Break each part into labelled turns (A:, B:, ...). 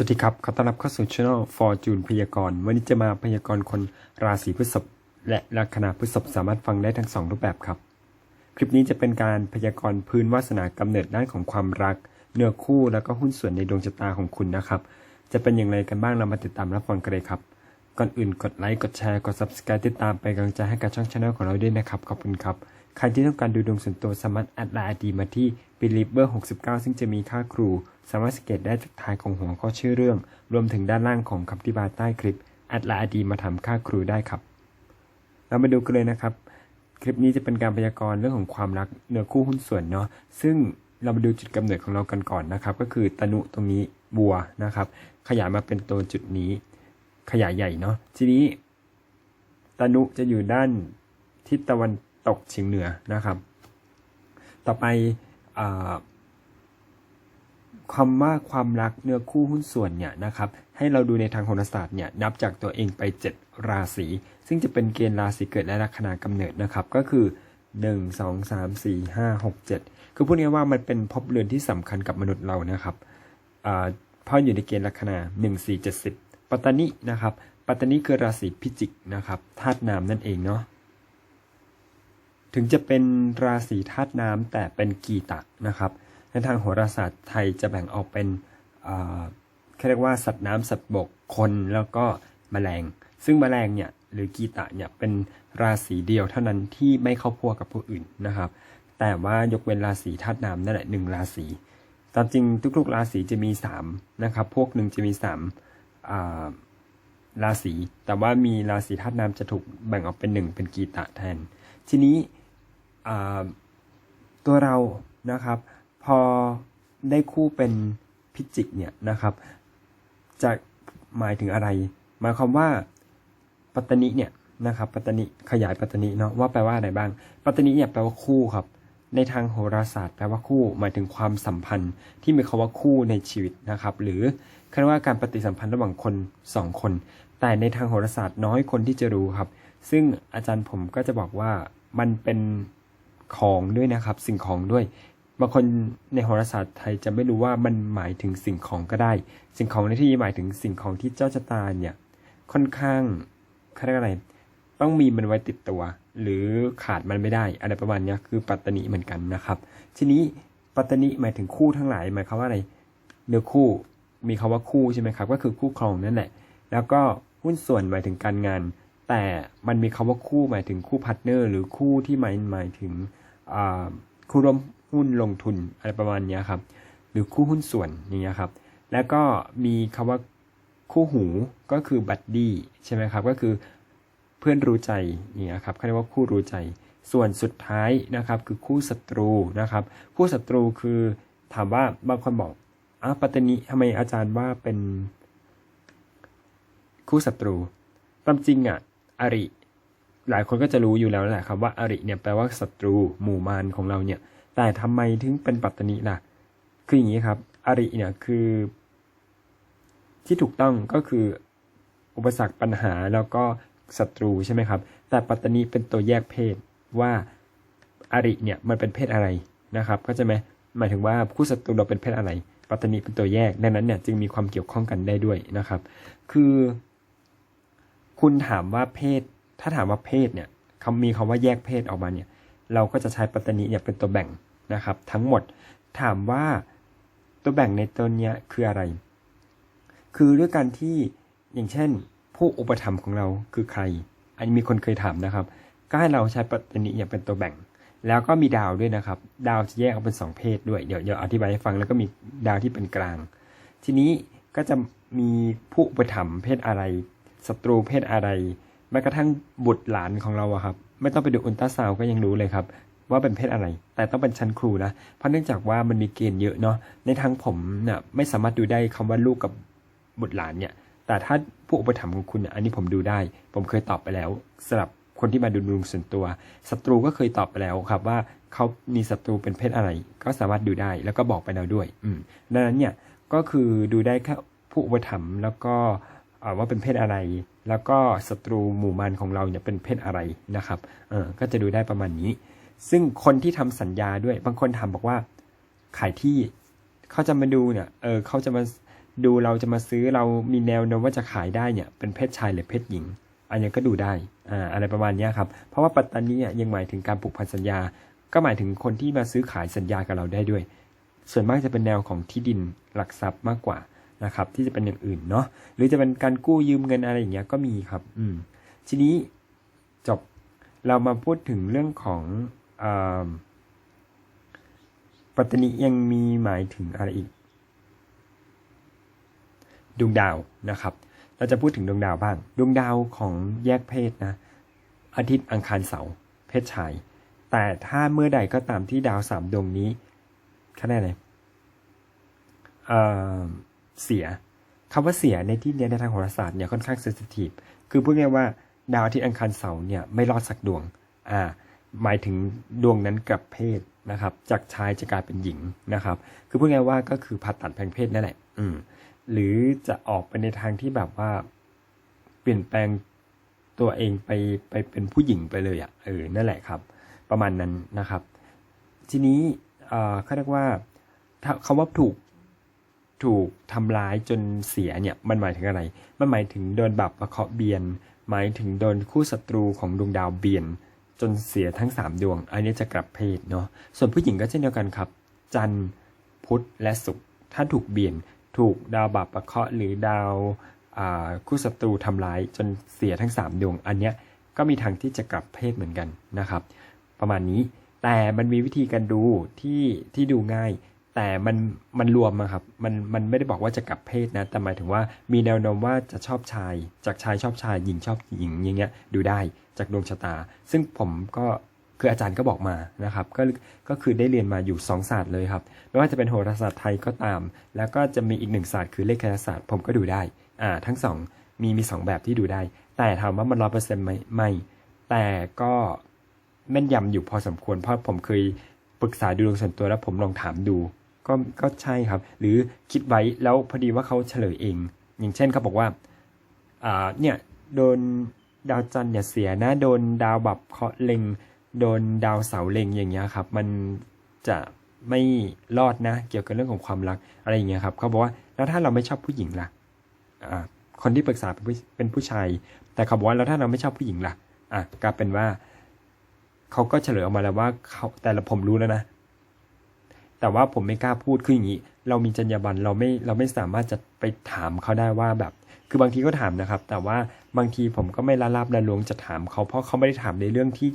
A: สวัสดีครับ ขอต้อนรับเข้าสู่ช่อง Fortune พยากรณ์ วันนี้จะมาพยากรณ์คนราศีพฤษภและลัคนาพฤษภสามารถฟังได้ทั้งสองรูปแบบครับ คลิปนี้จะเป็นการพยากรณ์พื้นวาสนากำเนิดด้านของความรัก เนื้อคู่แล้วก็หุ้นส่วนในดวงชะตาของคุณนะครับ จะเป็นอย่างไรกันบ้างเรามาติดตามรับฟังกันเลยครับ ก่อนอื่นกดไลค์ กดแชร์ กด subscribe ติดตามไปกำลังใจให้กับช่องช anel ของเราด้วยนะครับ ขอบคุณครับ ใครที่ต้องการดูดวงส่วนตัวสามารถแอดไลน์ดีมาที่ believer 69 ซึ่งจะมีค่าครู สามารถสเกตได้จากท้ายของหัวข้อชื่อเรื่อง รวมถึงด้านล่างของคำอธิบายใต้คลิปแอดไลน์ดีมาทำค่าครูได้ครับ เรามาดูกันเลยนะครับ คลิปนี้จะเป็นการพยากรณ์เรื่องของความรักเนื้อคู่หุ้นส่วนเนาะซึ่งเรามาดูจุดกำเนิดของเรากันก่อนนะครับ ก็คือตนุตรงนี้บัวนะครับ ขยายมาเป็นตัวจุดนี้ ขยายใหญ่เนาะทีนี้ ตนุจะอยู่ด้านทิศตะวัน ตกเฉียงเหนือนะครับ ต่อไปอาคำว่าความรักเนื้อคู่หุ้นส่วนเนี่ยนะครับให้เราดูในทางโหราศาสตร์เนี่ยนับจากตัวเองไป 7 ราศี ซึ่งจะเป็นเกณฑ์ราศีเกิดและลัคนากำเนิดนะครับ ก็คือ 1 2 3 4 5 6 7 คือพูดง่ายว่ามันเป็นภพเรือนที่สำคัญกับมนุษย์เรานะครับเพราะอยู่ในเกณฑ์ลัคนา 1 4 7 0 ปัตตานินะครับ ปัตตานิคือราศีพิจิกนะครับธาตุน้ำนั่นเองเนาะ ถึงจะเป็นราศีธาตุน้ำแต่เป็นกีตะนะครับ ในทางโหราศาสตร์ไทยจะแบ่งออกเป็นเขาเรียกว่าสัตว์น้ำสัตว์บกคนแล้วก็แมลง ซึ่งแมลงเนี่ยหรือกีตะเนี่ยเป็นราศีเดียวเท่านั้นที่ไม่เข้าพวกกับผู้อื่นนะครับ แต่ว่ายกเว้นราศีธาตุน้ำนั่นแหละหนึ่งราศีตามจริงทุกๆราศีจะมีสามนะครับ พวกหนึ่งจะมีสามราศี แต่ว่ามีราศีธาตุน้ำจะถูกแบ่งออกเป็นหนึ่งเป็นกีตะแทน ทีนี้ ตัวเรานะครับ พอได้คู่เป็นพิจิกเนี่ยนะครับ จะหมายถึงอะไรหมายความว่าปัตตนิเนี่ยนะครับปัตตนิขยายปัตตนิเนาะว่าแปลว่าอะไรบ้าง ปัตตนิเนี่ยแปลว่าคู่ครับ ในทางโหราศาสตร์แปลว่าคู่ หมายถึงความสัมพันธ์ที่มีคาว่าคู่ในชีวิตนะครับ หรือคำว่าการปฏิสัมพันธ์ระหว่างคนสองคน แต่ในทางโหราศาสตร์น้อยคนที่จะรู้ครับ ซึ่งอาจารย์ผมก็จะบอกว่ามันเป็น ของด้วยนะครับ สิ่งของด้วย บางคนในโหราศาสตร์ไทยจะไม่รู้ว่ามันหมายถึงสิ่งของก็ได้ สิ่งของในที่นี้หมายถึงสิ่งของที่เจ้าชะตาเนี่ย ค่อนข้างเขาเรียกอะไร ต้องมีมันไว้ติดตัว หรือขาดมันไม่ได้ อะไรประมาณเนี้ยคือปัตตนิเหมือนกันนะครับ ทีนี้ปัตตนิหมายถึงคู่ทั้งหลายหมายความว่าอะไรเนื้อคู่มีคาว่าคู่ใช่ไหมครับ ก็คือคู่ครองนั่นแหละ แล้วก็หุ้นส่วนหมายถึงการงาน แต่มันมีคาว่าคู่หมายถึงคู่พาร์ทเนอร์หรือคู่ที่หมายหมายถึง คู่ร่วมหุ้นลงทุนอะไรประมาณนี้ครับ หรือคู่หุ้นส่วนอย่างเงี้ยครับ แล้วก็มีคำว่าคู่หูก็คือบัดดี้ใช่ไหมครับ ก็คือเพื่อนรู้ใจเนี่ยครับเขาเรียกว่าคู่รู้ใจ ส่วนสุดท้ายนะครับคือคู่ศัตรูนะครับ คู่ศัตรูคือถามว่าบางคนบอกอะปัตตนีทำไมอาจารย์ว่าเป็นคู่ศัตรูตามจริงอะอริ หลายคนก็จะรู้อยู่แล้วแหละครับว่าอริเนี่ยแปลว่าศัตรูหมู่มารของเราเนี่ย แต่ทำไมถึงเป็นปัตตนีล่ะ คืออย่างนี้ครับอริเนี่ยคือ ที่ถูกต้องก็คืออุปสรรคปัญหาแล้วก็ศัตรูใช่ไหมครับ แต่ปัตตนีเป็นตัวแยกเพศว่าอริเนี่ยมันเป็นเพศอะไรนะครับก็จะไหมหมายถึงว่าคู่ศัตรูเราเป็นเพศอะไร ปัตตนีเป็นตัวแยกดังนั้นเนี่ยจึงมีความเกี่ยวข้องกันได้ด้วยนะครับ คือ คุณถามว่าเพศ ถ้าถามว่าเพศเนี่ยคำมีคำว่าแยกเพศออกมาเนี่ย เราก็จะใช้ปัตตานีเนี่ยเป็นตัวแบ่งนะครับ ทั้งหมดถามว่าตัวแบ่งในตัวเนี้ยคืออะไร คือด้วยการที่อย่างเช่น ผู้อุปถัมภ์ของเราคือใคร อันนี้มีคนเคยถามนะครับ ก็ให้เราใช้ปัตตานิเนี่ยเป็นตัวแบ่ง แล้วก็มีดาวด้วยนะครับ ดาวจะแยกออกเป็นสองเพศด้วยเดี๋ยวเดี๋ยวอธิบายให้ฟังแล้วก็มีดาวที่เป็นกลาง ทีนี้ก็จะมีผู้อุปถัมภ์เพศอะไรศัตรูเพศอะไร แม้กระทั่งบุตรหลานของเราอะครับ ไม่ต้องไปดูอุลตราซาวก็ยังรู้เลยครับ ว่าเป็นเพศอะไร แต่ต้องเป็นชั้นครูนะเพราะเนื่องจากว่ามันมีเกณฑ์เยอะเนาะในทางผมเนี่ยไม่สามารถดูได้คำว่าลูกกับบุตรหลานเนี่ย แต่ถ้าผู้อุปถัมภ์ของคุณเนี่ยอันนี้ผมดูได้ ผมเคยตอบไปแล้วสำหรับคนที่มาดูดวงส่วนตัวศัตรูก็เคยตอบไปแล้วครับว่าเขามีศัตรูเป็นเพศอะไร ก็สามารถดูได้แล้วก็บอกไปแล้วด้วย อืมดังนั้นเนี่ยก็คือดูได้แค่ผู้อุปถัมภ์แล้วก็ว่าเป็นเพศอะไร แล้วก็ศัตรูหมู่มารของเราเนี่ยเป็นเพศอะไรนะครับเออก็จะดูได้ประมาณนี้ ซึ่งคนที่ทำสัญญาด้วย บางคนถามบอกว่า ขายที่เขาจะมาดูเนี่ยเออเขาจะมาดูเราจะมาซื้อเรามีแนวโน้มว่าจะขายได้เนี่ยเป็นเพศชายหรือเพศหญิง อันนี้ก็ดูได้อ่าอะไรประมาณนี้ครับ เพราะว่าปัตตานีเนี่ยยังหมายถึงการผูกพันสัญญา ก็หมายถึงคนที่มาซื้อขายสัญญากับเราได้ด้วย ส่วนมากจะเป็นแนวของที่ดินหลักทรัพย์มากกว่า นะครับ ที่จะเป็นอย่างอื่นเนาะหรือจะเป็นการกู้ยืมเงินอะไรอย่างเงี้ยก็มีครับ อืม ทีนี้จบเรามาพูดถึงเรื่องของอปัตตนียังมีหมายถึงอะไรอีกดวงดาวนะครับ เราจะพูดถึงดวงดาวบ้าง ดวงดาวของแยกเพศนะ อาทิตย์อังคารเสาร์เพศชาย แต่ถ้าเมื่อใดก็ตามที่ดาวสามดวงนี้เขาเรียกอะไรเอ่อ เสียคำว่าเสียในที่เนี้ยในทางโหราศาสตร์เนี่ยค่อนข้างเซนซิทีฟคือพูดง่ายว่าดาวอาทิตย์อังคารเสาร์เนี่ยไม่รอดสักดวงอ่าหมายถึงดวงนั้นกลับเพศนะครับ จากชายจะกลายเป็นหญิงนะครับ คือพูดง่ายว่าก็คือผ่าตัดแปลงเพศนั่นแหละ อืมหรือจะออกไปในทางที่แบบว่า เปลี่ยนแปลงตัวเองไปไปเป็นผู้หญิงไปเลยอะ่ะเออนั่นแหละครับ ประมาณนั้นนะครับ ทีนี้เอ่อเขาเรียกว่าถ้าคำว่าถูก ถูกทำร้ายจนเสียเนี่ยมันหมายถึงอะไร มันหมายถึงโดนบับประเคาะเบียน หมายถึงโดนคู่ศัตรูของดวงดาวเบียน จนเสียทั้ง 3 ดวง อันนี้จะกลับเพศเนาะ ส่วนผู้หญิงก็เช่นเดียวกันครับ จันทร์พุธและศุกร์ ถ้าถูกเบียน ถูกดาวบาปประเคาะหรือดาวคู่ศัตรูทำร้ายจนเสียทั้ง 3 ดวง อันเนี้ยก็มีทางที่จะกลับเพศเหมือนกันนะครับ ประมาณนี้ แต่มันมีวิธีการดูที่ที่ดูง่าย แต่มันมันรวมอะครับมันมันไม่ได้บอกว่าจะกลับเพศนะ แต่หมายถึงว่ามีแนวโน้มว่าจะชอบชาย จากชายชอบชายหญิงชอบหญิงอย่างเงี้ยดูได้จากดวงชะตา ซึ่งผมก็คืออาจารย์ก็บอกมานะครับ ก็ก็คือได้เรียนมาอยู่สองศาสตร์เลยครับไม่ว่าจะเป็นโหราศาสตร์ไทยก็ตาม แล้วก็จะมีอีกหนึ่งศาสตร์คือเลขคณิตศาสตร์ผมก็ดูได้อ่าทั้งสองมีมีสองแบบที่ดูได้ แต่ถามว่ามันร้อยเปอร์เซ็นต์ไหมไม่แต่ก็แม่นยำอยู่พอสมควรเพราะผมเคยปรึกษาดูดวงส่วนตัวแล้วผมลองถามดู ก็ก็ใช่ครับ หรือคิดไว้แล้วพอดีว่าเขาเฉลยเอง อย่างเช่นเขาบอกว่าอ่าเนี่ยโดนดาวจันทร์เนี่ยเสียนะโดนดาวบับเคาะเล็ง โดนดาวเสาเล็งอย่างเงี้ยครับ มันจะไม่รอดนะ เกี่ยวกับเรื่องของความรักอะไรอย่างเงี้ยครับเขาบอกว่าแล้วถ้าเราไม่ชอบผู้หญิงล่ะอ่าคนที่ปรึกษาเป็นผู้เป็นผู้ชาย แต่เขาบอกว่าแล้วถ้าเราไม่ชอบผู้หญิงล่ะอะกลายเป็นว่าเขาก็เฉลยออกมาแล้วว่าเขาแต่ละผมรู้แล้วนะ แต่ว่าผมไม่กล้าพูดคืออย่างนี้ เรามีจรรยาบรรณเราไม่เราไม่สามารถจะไปถามเขาได้ว่าแบบ คือบางทีก็ถามนะครับ แต่ว่าบางทีผมก็ไม่ละลาบละลวงจะถามเขาเพราะเขาไม่ได้ถามในเรื่องที่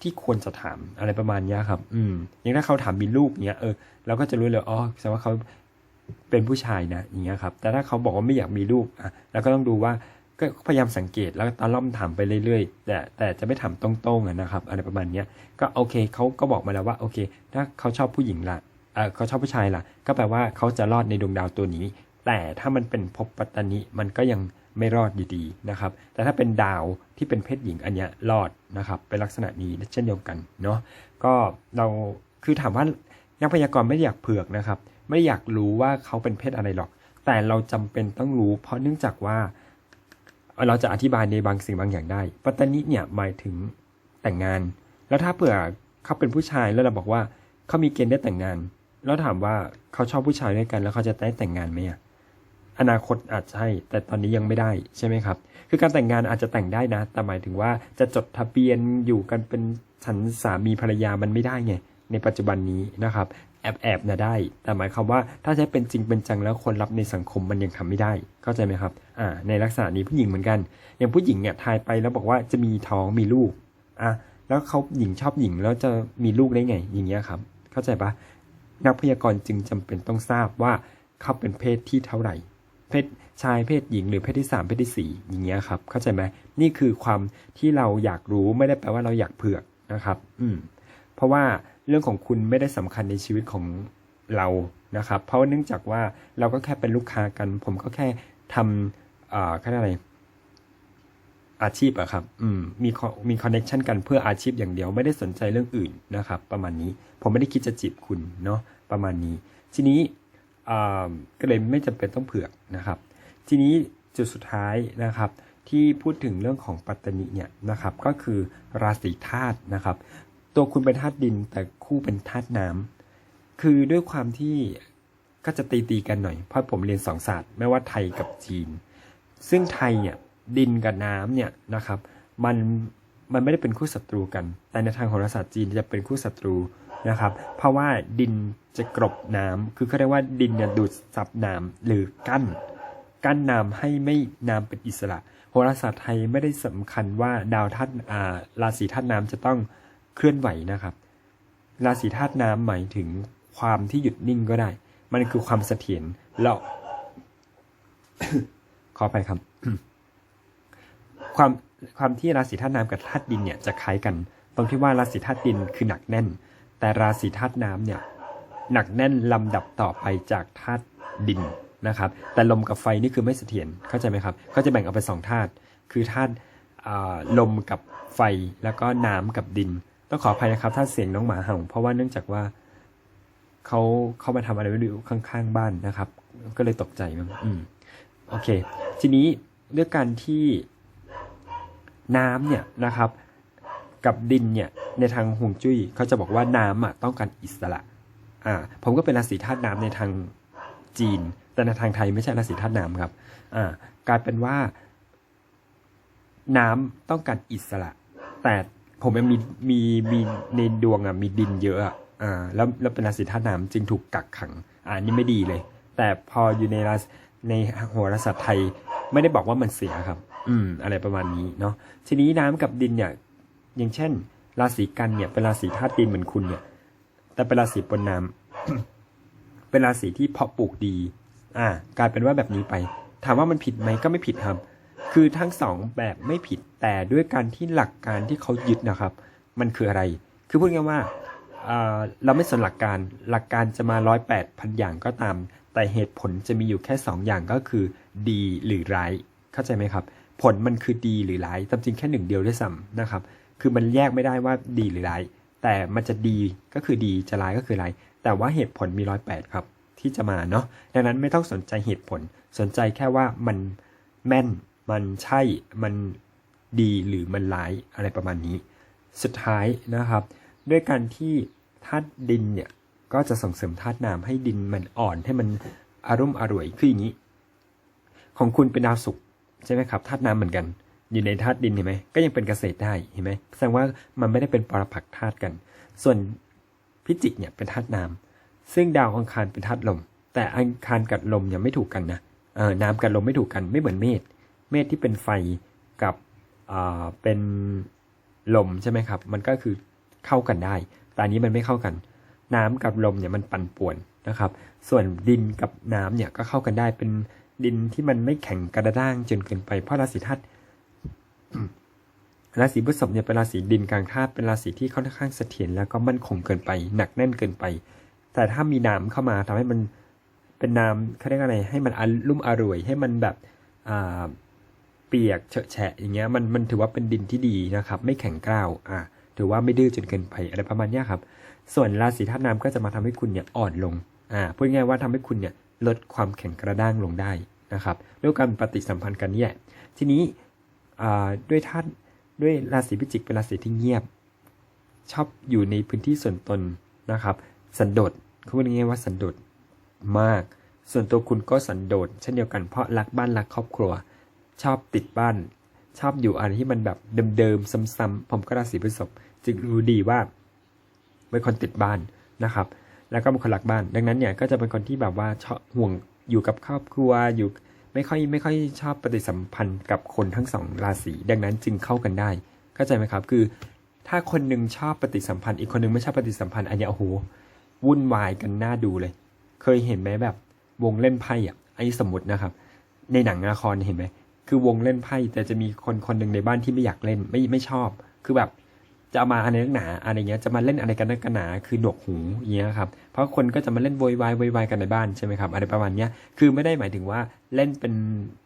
A: ที่ควรจะถามอะไรประมาณนี้ครับ อืมอย่างถ้าเขาถามมีลูกเนี้ยเออเราก็จะรู้เลยอ๋อแสดงว่าเขาเป็นผู้ชายนะอย่างเงี้ยครับ แต่ถ้าเขาบอกว่าไม่อยากมีลูกอะเราก็ต้องดูว่าก็พยายามสังเกตแล้วตาล่อมถามไปเรื่อยๆ แต่แต่จะไม่ถามตรงๆนะครับ อะไรประมาณเนี้ยก็โอเคเขาก็บอกมาแล้วว่าโอเค ถ้าเขาชอบผู้หญิงละ เขาชอบผู้ชายล่ะ ก็แปลว่าเขาจะรอดในดวงดาวตัวนี้ แต่ถ้ามันเป็นภพปัตตานิมันก็ยังไม่รอดอยู่ดีนะครับ แต่ถ้าเป็นดาวที่เป็นเพศหญิงอันเนี้ยรอดนะครับเป็นลักษณะนี้เช่นเดียวกันเนาะก็เราคือถามว่านักพยากรณ์ไม่อยากเผือกนะครับ ไม่อยากรู้ว่าเขาเป็นเพศอะไรหรอก แต่เราจำเป็นต้องรู้ เพราะเนื่องจากว่า เราจะอธิบายในบางสิ่งบางอย่างได้ปัตตานิเนี่ยหมายถึงแต่งงาน แล้วถ้าเผื่อเขาเป็นผู้ชายแล้วเราบอกว่าเขามีเกณฑ์ได้แต่งงาน แล้วถามว่าเขาชอบผู้ชายด้วยกัน แล้วเขาจะได้แต่งงานไหมอะอนาคตอาจจะใช่แต่ตอนนี้ยังไม่ได้ใช่ไหมครับ คือการแต่งงานอาจจะแต่งได้นะ แต่หมายถึงว่าจะจดทะเบียนอยู่กันเป็นฉันสามีภรรยามันไม่ได้ไงในปัจจุบันนี้นะครับ แอบแอบนะได้ แต่หมายความว่าถ้าใช้เป็นจริงเป็นจังแล้วคนรับในสังคมมันยังทำไม่ได้ เข้าใจไหมครับอ่าในลักษณะนี้ผู้หญิงเหมือนกัน อย่างผู้หญิงเนี่ยทายไปแล้วบอกว่าจะมีท้องมีลูกอะแล้วเขาหญิงชอบหญิงแล้วจะมีลูกได้ไงอย่างเงี้ยครับ เข้าใจปะ นักพยากรณ์จึงจำเป็นต้องทราบว่าเขาเป็นเพศที่เท่าไหร่ เพศชายเพศหญิงหรือเพศที่สามเพศที่สี่อย่างเงี้ยครับ เข้าใจไหมนี่คือความที่เราอยากรู้ไม่ได้แปลว่าเราอยากเผือกนะครับ อืม เพราะว่าเรื่องของคุณไม่ได้สำคัญในชีวิตของเรานะครับ เพราะว่าเนื่องจากว่าเราก็แค่เป็นลูกค้ากัน ผมก็แค่ทำอ่าเขาเรียกอะไร อาชีพอะครับ อืม มี co- มีคอนเน c ชันกันเพื่ออาชีพอย่างเดียวไม่ได้สนใจเรื่องอื่นนะครับ ประมาณนี้ ผมไม่ได้คิดจะจีบคุณเนาะ ประมาณนี้ ทีนี้อ่าก็เลยไม่จำเป็นต้องเผือกนะครับ ทีนี้จุดสุดท้ายนะครับ ที่พูดถึงเรื่องของปัตตานิเนี่ยนะครับ ก็คือราศีธาตุนะครับ ตัวคุณเป็นธาตุดินแต่คู่เป็นธาตุน้ำคือด้วยความที่คก็จะตีตีๆกันหน่อย เพราะผมเรียนสองศาสตร์ ไม่ว่าไทยกับจีน ซึ่งไทยเนี่ย ดินกับน้ำเนี่ยนะครับมันมันไม่ได้เป็นคู่ศัตรูกัน แต่ในทางโหราศาสตร์จีนจะเป็นคู่ศัตรูนะครับ เพราะว่าดินจะกรบน้ำคือเขาเรียกว่าดินเนี่ยดูดซับน้ำหรือกั้น กั้นน้ำให้ไม่น้ำเป็นอิสระ โหราศาสตร์ไทยไม่ได้สำคัญว่าดาวธาตุอ่าราศีธาตุน้ำจะต้องเคลื่อนไหวนะครับ ราศีธาตุน้ำหมายถึงความที่หยุดนิ่งก็ได้ มันคือความเสถียรแล้วขอไปครับ ความความที่ราศีธาตุน้ำกับธาตุดินเนี่ยจะคล้ายกัน ตรงที่ว่าราศีธาตุดินคือหนักแน่น แต่ราศีธาตุน้ำเนี่ยหนักแน่นลำดับต่อไปจากธาตุดินนะครับ แต่ลมกับไฟนี่คือไม่เสถียรเข้าใจไหมครับ ก็จะแบ่งออกเป็นสองธาตุคือธาตุลมกับไฟแล้วก็น้ำกับดิน ต้องขออภัยนะครับ ถ้าเสียงน้องหมาเห่าเพราะว่าเนื่องจากว่าเขาเขามาทำอะไรไม่รู้ข้างๆบ้านนะครับ ก็เลยตกใจมั้งอืมโอเค ทีนี้ด้วยการที่ น้ำเนี่ยนะครับกับดินเนี่ยในทางห่วงจุ้ยเขาจะบอกว่าน้ำอะต้องการอิสระอ่าผมก็เป็นราศีธาตุน้ำในทางจีน แต่ในทางไทยไม่ใช่ราศีธาตุน้ำครับอ่ากลายเป็นว่า น้ำต้องการอิสระ แต่ผมยังมีมีมีในดวงอะมีดินเยอะอ่าแล้วแล้วเป็นราศีธาตุน้ำจึงถูกกักขังอ่านี่ไม่ดีเลย แต่พออยู่ในราในโหราศาสตร์ไทยไม่ได้บอกว่ามันเสียครับ อืม อะไรประมาณนี้เนาะทีนี้น้ำกับดินเนี่ย อย่างเช่น ราศีกันเนี่ยเป็นราศีธาตุดินเหมือนคุณเนี่ย แต่เป็นราศีปนน้ำเป็นราศีที่เพาะปลูกดี อ่า กลายเป็นว่าแบบนี้ไป ถามว่ามันผิดไหมก็ไม่ผิดครับ คือทั้งสองแบบไม่ผิดแต่ด้วยการที่หลักการที่เขายึดนะครับ มันคืออะไร คือพูดง่ายว่าอ่าเราไม่สนหลักการหลักการจะมาร้อยแปดพันอย่างก็ตาม แต่เหตุผลจะมีอยู่แค่สองอย่างก็คือ ดีหรือร้ายเข้าใจไหมครับ ผลมันคือดีหรือร้ายตามจริงแค่หนึ่งเดียวด้วยซ้ำนะครับ คือมันแยกไม่ได้ว่าดีหรือร้าย แต่มันจะดีก็คือดีจะร้ายก็คือร้าย แต่ว่าเหตุผลมีร้อยแปดครับ ที่จะมาเนาะ ดังนั้นไม่ต้องสนใจเหตุผล สนใจแค่ว่ามันแม่น มันใช่ มันดีหรือมันร้ายอะไรประมาณนี้ สุดท้ายนะครับ ด้วยการที่ธาตุดินเนี่ยก็จะส่งเสริมธาตุน้ำให้ดินมันอ่อนให้มันอารมณ์อร่วยคืออย่างนี้ ของคุณเป็นดาวศุกร์ ใช่ไหมครับธาตุน้ำเหมือนกัน อยู่ในธาตุดินเห็นไหมก็ยังเป็นเกษตรได้เห็นไหมแสดงว่ามันไม่ได้เป็นปรปักธาตุกัน ส่วนพิจิกเนี่ยเป็นธาตุน้ำซึ่งดาวอังคารเป็นธาตุลม แต่อังคารกับลมยังไม่ถูกกันนะเออน้ำกับลมไม่ถูกกันไม่เหมือนเมษเมษที่เป็นไฟกับอ่าเป็นลมใช่ไหมครับ มันก็คือเข้ากันได้ แต่อันนี้มันไม่เข้ากัน น้ำกับลมเนี่ยมันปั่นป่วนนะครับ ส่วนดินกับน้ำเนี่ยก็เข้ากันได้เป็น ดินที่มันไม่แข็งกระด้างจนเกินไปเพราะราศีธาตุราศีพฤษภเนี่ยเป็นราศีดินกลางธาตุเป็นราศีที่ค่อนข้างเสถียรแล้วก็มั่นคงเกินไป หนักแน่นเกินไป แต่ถ้ามีน้ำเข้ามาทำให้มันเป็นน้ำเขาเรียกอะไร ให้มันอรุ่มอร่วยให้มันแบบเปียกเฉอะแฉะอย่างเงี้ยมันมันถือว่าเป็นดินที่ดีนะครับ ไม่แข็งกร้าวอ่าถือว่าไม่ดื้อจนเกินไปอะไรประมาณเนี้ยครับ ส่วนราศีธาตุน้ำก็จะมาทำให้คุณเนี่ยอ่อนลงอ่าพูดง่ายว่าทำให้คุณเนี่ย ลดความแข็งกระด้างลงได้นะครับด้วยการปฏิสัมพันธ์กันเนี่ยทีนี้ด้วยธาตุด้วยราศีพิจิกเป็นราศีที่เงียบ ชอบอยู่ในพื้นที่ส่วนตนนะครับ สันโดษเขาพูดง่ายๆว่าสันโดษมาก ส่วนตัวคุณก็สันโดษเช่นเดียวกันเพราะรักบ้านรักครอบครัว ชอบติดบ้าน ชอบอยู่อะไรที่มันแบบเดิมๆซ้ำๆผมก็ราศีพฤษภจึงรู้ดีว่าเป็นคนติดบ้านนะครับ แล้วก็เป็นคนรักบ้าน ดังนั้นเนี่ยก็จะเป็นคนที่แบบว่าชอบห่วงอยู่กับครอบครัวอยู่ไม่ค่อยไม่ค่อยชอบปฏิสัมพันธ์กับคนทั้งสองราศีดังนั้นจึงเข้ากันได้ เข้าใจไหมครับ คือ ถ้าคนหนึ่งชอบปฏิสัมพันธ์อีกคนหนึ่งไม่ชอบปฏิสัมพันธ์อันนี้โอ้โหวุ่นวายกันน่าดูเลย เคยเห็นไหมแบบวงเล่นไพ่อะไอ้สมมตินะครับ ในหนังละครเห็นไหมคือวงเล่นไพ่แต่จะมีคนคนหนึ่งในบ้านที่ไม่อยากเล่นไม่ไม่ชอบ คือแบบ จะมาอะไรนักหนาอะไรเงี้ยจะมาเล่นอะไรกันนักหนาคือหนวกหูอย่างเงี้ยครับเพราะคนก็จะมาเล่นโวยวายโวยวายกันในบ้านใช่ไหมครับอะไรประมาณเนี้ยคือไม่ได้หมายถึงว่าเล่นเป็น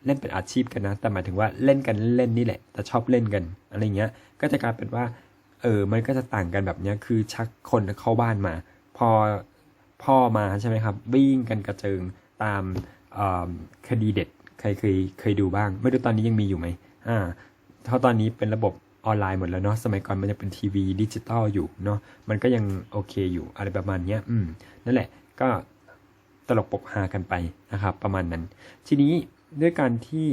A: เล่นเป็นอาชีพกันนะ แต่หมายถึงว่าเล่นกันเล่นนี่แหละ แต่ชอบเล่นกันอะไรเงี้ยก็จะกลายเป็นว่าเออมันก็จะต่างกันแบบเนี้ยคือชักคนเข้าบ้านมา พอพ่อมาใช่ไหมครับวิ่งกันกระเจิงตามคดีเด็ดใครเคยเคยดูบ้าง ไม่รู้ตอนนี้ยังมีอยู่ไหมอ่าเพราตอนนี้เป็นระบบ ออนไลน์หมดแล้วเนาะสมัยก่อนมันยังเป็นทีวีดิจิตอลอยู่เนาะมันก็ยังโอเคอยู่อะไรประมาณเนี้ยอืมนั่นแหละก็ตลกปกฮากันไปนะครับประมาณนั้น ทีนี้ด้วยการที่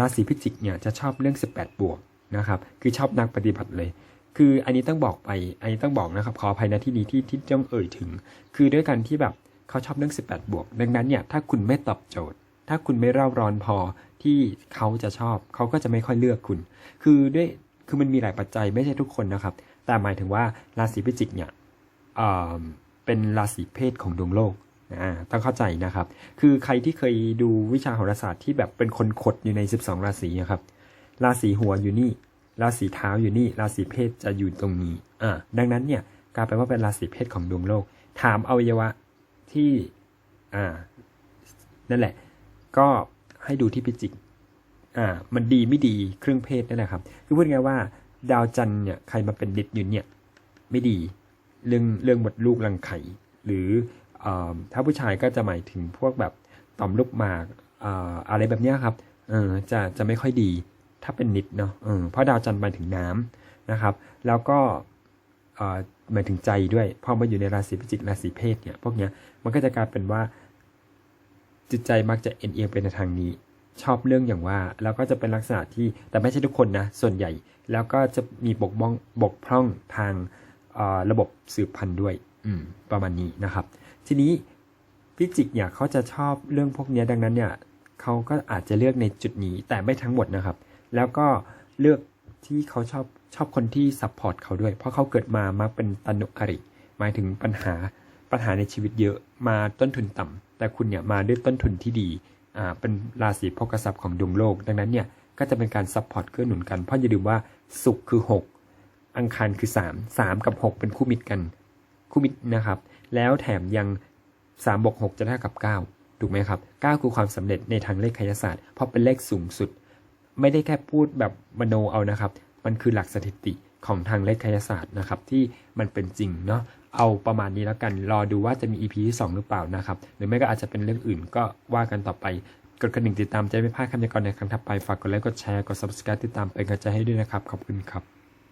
A: ราศีพิจิกเนี่ยจะชอบเรื่อง 18 บวกนะครับคือชอบนักปฏิบัติเลย คืออันนี้ต้องบอกไปอันนี้ต้องบอกนะครับขออภัยนะที่นี้ที่ที่ต้องเอ่ยถึง คือด้วยการที่แบบเขาชอบเรื่อง 18 บวก ดังนั้นเนี่ยถ้าคุณไม่ตอบโจทย์ ถ้าคุณไม่เร่าร้อนพอที่เขาจะชอบ เขาก็จะไม่ค่อยเลือกคุณ คือด้วยคือมันมีหลายปัจจัยไม่ใช่ทุกคนนะครับ แต่หมายถึงว่าราศีพิจิกเนี่ยเเป็นราศีเพศของดวงโลกต้องเข้าใจนะครับ คือใครที่เคยดูวิชาโหราศาสตร์ที่แบบเป็นคนขดอยู่ใน 12 ราศีนะครับ ราศีหัวอยู่นี่ ราศีเท้าอยู่นี่ ราศีเพศจะอยู่ตรงนี้ อ่า ดังนั้นเนี่ยกลายเป็นว่าเป็นราศีเพศของดวงโลก ถามอวัยวะที่ อ่า นั่นแหละ ก็ให้ดูที่พิจิกอ่ามันดีไม่ดีเครื่องเพศนั่นแหละครับคือพูดง่ายๆว่าดาวจันทร์เนี่ยใครมาเป็นดิดอยู่เนี่ยไม่ดีเรื่องเรื่องหมดลูกรังไข่หรืออถ้าผู้ชายก็จะหมายถึงพวกแบบต่อมลูกหมากอ่ออะไรแบบนี้ครับเออจะจะไม่ค่อยดีถ้าเป็นนิดเนาะเออเพราะดาวจันทร์หมายถึงน้ำนะครับ แล้วก็อ่อหมายถึงใจด้วยพอมาอยู่ในราศีพิจิกราศีเพศเนี่ยพวกเนี้ยมันก็จะกลายเป็นว่า จิตใจมักจะเอ็นเอียงไปในทางนี้ ชอบเรื่องอย่างว่า แล้วก็จะเป็นลักษณะที่แต่ไม่ใช่ทุกคนนะ ส่วนใหญ่ แล้วก็จะมีบกบ้องบกพร่องทางระบบสืบพันธุ์ด้วยอืมประมาณนี้นะครับ ทีนี้พิจิกเนี่ยเขาจะชอบเรื่องพวกนี้ดังนั้นเนี่ยเขาก็อาจจะเลือกในจุดนี้แต่ไม่ทั้งหมดนะครับ แล้วก็เลือกที่เขาชอบชอบคนที่ซัพพอร์ตเขาด้วย เพราะเขาเกิดมามาเป็นตนุอริ หมายถึงปัญหา ปัญหาในชีวิตเยอะมาต้นทุนต่ำแต่คุณเนี่ยมาด้วยต้นทุนที่ดีอ่าเป็นราศีพกทรัพย์ของดวงโลก ดังนั้นเนี่ยก็จะเป็นการซัพพอร์ตเกื้อหนุนกัน เพราะอย่าลืมว่าศุกร์คือ 6 อังคารคือ 3 3 กับ 6 เป็นคู่มิตรกัน คู่มิตรนะครับ แล้วแถมยัง3บวก6จะเท่ากับ 9 ถูกไหมครับ 9 คือความสำเร็จในทางเลขคณิตศาสตร์ เพราะเป็นเลขสูงสุด ไม่ได้แค่พูดแบบมโนเอานะครับ มันคือหลักสถิติของทางเลขคณิตศาสตร์นะครับที่มันเป็นจริงเนาะ เอาประมาณนี้แล้วกัน รอดูว่าจะมี EP ที่2หรือเปล่านะครับ หรือไม่ก็อาจจะเป็นเรื่องอื่นก็ว่ากันต่อไป กดกระดิ่งติดตามจะไม่พลาดคำยากรณ์ในครั้งถัดไป ฝากกดไลค์ กดแชร์ กด subscribe ติดตามเป็นกำลังใจให้ด้วยนะครับ ขอบคุณครับ